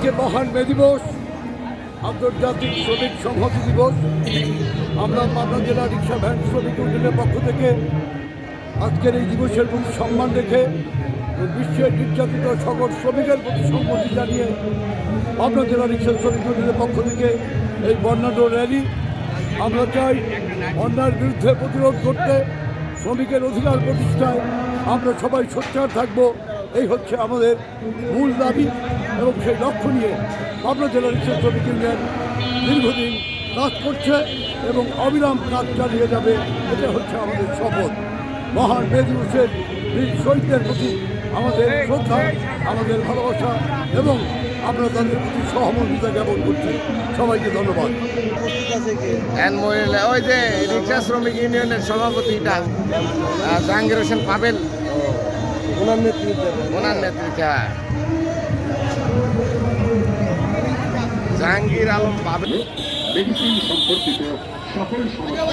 মে দিবস, আন্তর্জাতিক শ্রমিক সংহতি দিবস। আমরা পাবনা জেলা রিক্সা ভ্যান শ্রমিক ইউনিয়নের পক্ষ থেকে আজকের এই দিবসের প্রতি সম্মান রেখে বিশ্বের নির্যাতিত সকল শ্রমিকের প্রতি সম্মতি জানিয়ে পাবনা জেলা রিক্সা শ্রমিক ইউনিয়নের পক্ষ থেকে এই বর্ণাঢ্য র্যালি। আমরা চাই অন্যায়ের বিরুদ্ধে প্রতিরোধ করতে, শ্রমিকের অধিকার প্রতিষ্ঠায় আমরা সবাই সোচ্চার থাকব। এই হচ্ছে আমাদের মূল দাবি এবং সেই লক্ষ্য নিয়ে পাবনা জেলা রিক্সা শ্রমিক ইউনিয়ন দীর্ঘদিন কাজ করছে এবং অবিরাম কাজ চালিয়ে যাবে, এটা হচ্ছে আমাদের শপথ। মহান মে দিবসের বীর শহীদদের প্রতি আমাদের শ্রদ্ধা, আমাদের ভালোবাসা এবং আমরা তাদের প্রতি সহমর্মিতা জ্ঞাপন করছি। সবাইকে ধন্যবাদ। ওই যে রিক্সা শ্রমিক ইউনিয়নের সভাপতিটা জাহাঙ্গীর হোসেন পাবেল। ওনার নেতৃত্বে ওনার নেতৃত্বে হ্যাঁ। জাহাঙ্গীর আলম পাবেল মেডিসিন সম্পর্কিত সকল সমস্যা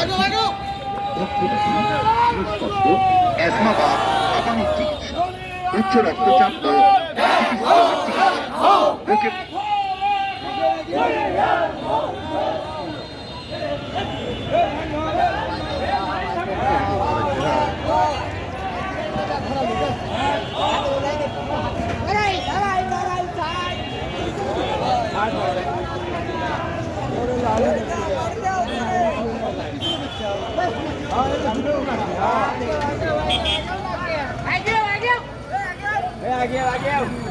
বা হাঁপানি চিকিৎসা। উচ্চ রক্তচাপ বুকে Agil, Agil! Hey, Agil, Agil!